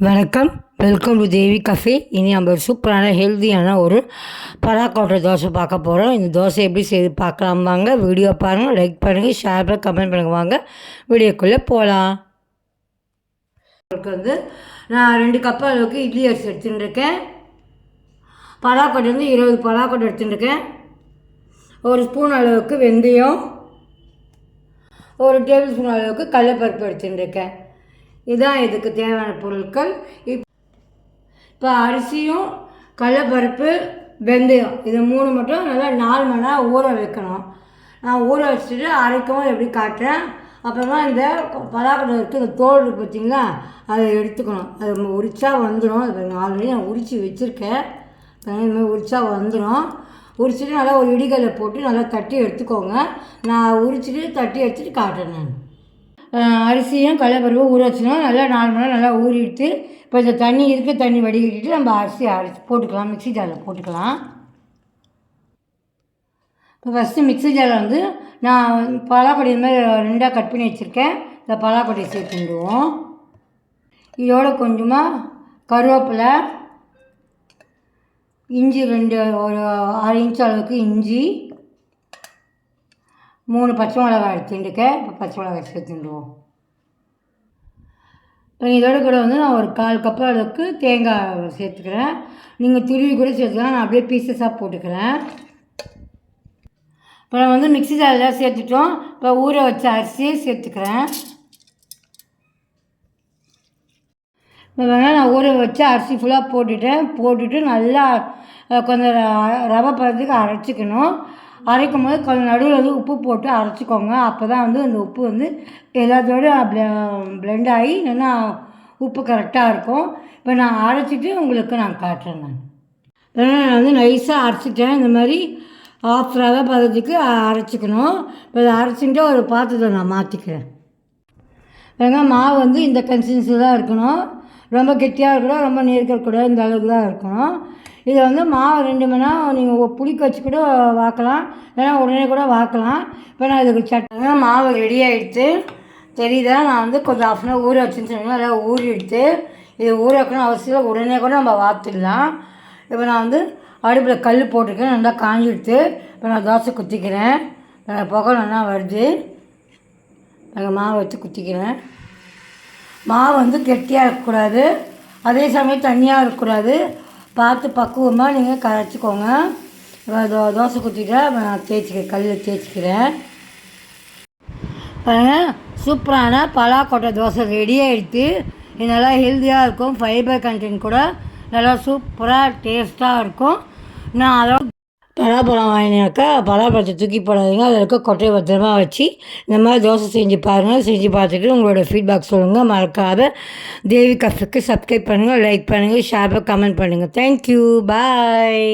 வணக்கம். Welcome to Devi cafe இனி நம்ம சூப்பரான ஹெல்த்தியான ஒரு பராக்கோட்டை தோசை பார்க்க போகிறோம் இந்த தோசை எப்படி செய்து பார்க்கலாம் வாங்க. வீடியோ பாருங்கள் லைக் பண்ணுங்கள் ஷேர் பண்ணி கமெண்ட் பண்ணுங்க. வாங்க வீடியோக்குள்ளே போகலாம் வந்து நான் ரெண்டு கப் அளவுக்கு இட்லி அரிசி எடுத்துகிட்டு இருக்கேன் பலாக்கொட்டை வந்து இருபது பலாக்கொட்டை எடுத்துகிட்டு இருக்கேன் ஒரு ஸ்பூன் அளவுக்கு வெந்தயம். ஒரு டேபிள் ஸ்பூன் அளவுக்கு கடலைப்பருப்பு எடுத்துகிட்டு இருக்கேன் இதுதான் இதுக்கு தேவையான பொருட்கள். இப் இப்போ அரிசியும் கடலப்பருப்பு வெந்தயம் இது மூணு மட்டும் நல்லா நாலு மணி நேரம் ஊற வைக்கணும். நான் ஊற வச்சுட்டு அரைக்கவும் எப்படி காட்டுறேன்? அப்புறமா இந்த பலாக்கடை இருக்குது இந்த தோல் இருக்குது பார்த்தீங்களா அதை எடுத்துக்கணும். அது உரிச்சா வந்துடும் அது நாலு மணி நான் உரித்து வச்சுருக்கேன். இந்த உரிச்சா வந்துடும் உரிச்சிட்டு நல்லா ஒரு இடிகல்ல போட்டு நல்லா தட்டி எடுத்துக்கோங்க. நான் உரிச்சிட்டு தட்டி எடுத்துகிட்டு காட்டுறேன் நான். அரிசியும் கடலைப்பருப்பும் ஊற வச்சுக்கணும் நல்லா நாலு மணி நேரம் நல்லா ஊறிவிட்டு இப்போ இந்த தண்ணி இருக்க தண்ணி வடிகட்டிட்டு நம்ம அரிசி அரைச்சி போட்டுக்கலாம். மிக்ஸி ஜாரில் போட்டுக்கலாம். இப்போ ஃபஸ்ட்டு மிக்ஸி ஜாரில் வந்து நான் பலாப்பொடி இந்த மாதிரி ரெண்டாக கட் பண்ணி வச்சுருக்கேன். இந்த பலாப்பொடியை சேர்த்துடுவோம் இதோட கொஞ்சமாக கருவேப்பிலை இஞ்சி ரெண்டு ஒரு அரை இன்ச் அளவுக்கு இஞ்சி மூணு பச்சை மிளகாய் எடுத்துட்டுருக்கேன் இப்போ பச்சை மிளகாய் சேர்த்துடுவோம் இப்போ இதோட கூட வந்து நான் ஒரு கால் கப் அளவுக்கு தேங்காய் சேர்த்துக்கிறேன். நீங்கள் துருவி கூட சேர்த்துக்கலாம். நான் அப்படியே பீசஸாக போட்டுக்கிறேன். இப்போ நான் வந்து மிக்ஸி ஜாரில் சேர்த்துட்டோம். இப்போ ஊற வச்ச அரிசியை சேர்த்துக்கிறேன். இப்போ வேணால் நான் ஊற வச்ச அரிசி ஃபுல்லாக போட்டுட்டேன். போட்டுட்டு நல்லா கொஞ்சம் ர- ரவை பதத்துக்கு அரைச்சிக்கணும். அரைக்கும் போது கொஞ்சம் நடுவில் வந்து உப்பு போட்டு அரைச்சிக்கோங்க. அப்போ தான் வந்து அந்த உப்பு வந்து எல்லாத்தோட ப்ளெண்ட் ஆகி இல்லைன்னா உப்பு கரெக்டாக இருக்கும். இப்போ நான் அரைச்சிட்டு உங்களுக்கு நான் காட்டுறேன் நான். நான் வந்து நைஸாக அரைச்சிட்டேன். இந்த மாதிரி ஆஃப் ரவை பதத்துக்கு அரைச்சிக்கணும். இப்போ இதை அரைச்சிட்டு ஒரு பாத்திரத்தை நான் மாற்றிக்கிறேன் ஏன்னா மாவு வந்து இந்த கன்சிஸ்டன்சி தான் இருக்கணும். ரொம்ப கெட்டியாக இருக்கக்கூடாது ரொம்ப நீர்க்கக்கூடாது இந்த அளவுக்கு தான் இருக்கணும். இதை வந்து மாவு ரெண்டு மணி நேரம் நீங்கள் புளிக்க வச்சு கூட வாக்கலாம். இல்லைன்னா உடனே கூட வாக்கலாம். இப்போ நான் இதுக்கு சட்டை மாவு ரெடி ஆகிடுச்சு தெரியுதா நான் வந்து கொஞ்சம் ஆஃப் அன் ஊற வச்சுன்னு சொன்னீங்க அதெல்லாம் ஊறி எடுத்து இது ஊற வைக்கணும் அவசியம் இல்லை. உடனே கூட நம்ம வாத்துடலாம் இப்போ நான் வந்து அடுப்பில் கல் போட்டிருக்கேன். நல்லா காஞ்சிடுத்து இப்போ நான் தோசை குத்திக்கிறேன். புகை நல்லா வருது. நாங்கள் மாவு வச்சு குத்திக்கிறேன். மாவு வந்து கெட்டியாக இருக்கக்கூடாது. அதே சமயம் தண்ணியாக இருக்கக்கூடாது. பார்த்து பக்குவமாக நீங்கள் கரைச்சிக்கோங்க. தோ தோசை குத்திட்டு நான் தேய்ச்சிக்கிறேன் கல்லில் தேய்ச்சிக்கிறேன். பாருங்கள் சூப்பரான பலாக்கொட்டை தோசை ரெடி ஆகிடுத்து இது நல்லா ஹெல்த்தியாக இருக்கும். ஃபைபர் கண்டென்ட் கூட நல்லா சூப்பராக டேஸ்ட்டாக இருக்கும். நான் அதோட பலாப்பழம் வாங்கினாக்கா பலாப்பழத்தை தூக்கி போடாதீங்க. அதில் இருக்க கொட்டையை பத்திரமா வச்சு இந்த மாதிரி தோசை செஞ்சு பாருங்கள் செஞ்சு பார்த்துட்டு உங்களோட ஃபீட்பேக் சொல்லுங்கள் மறக்காத தேவி கஃபுக்கு சப்ஸ்கிரைப் பண்ணுங்கள் லைக் பண்ணுங்கள் ஷேர் கமெண்ட் பண்ணுங்கள் தேங்க்யூ பாய்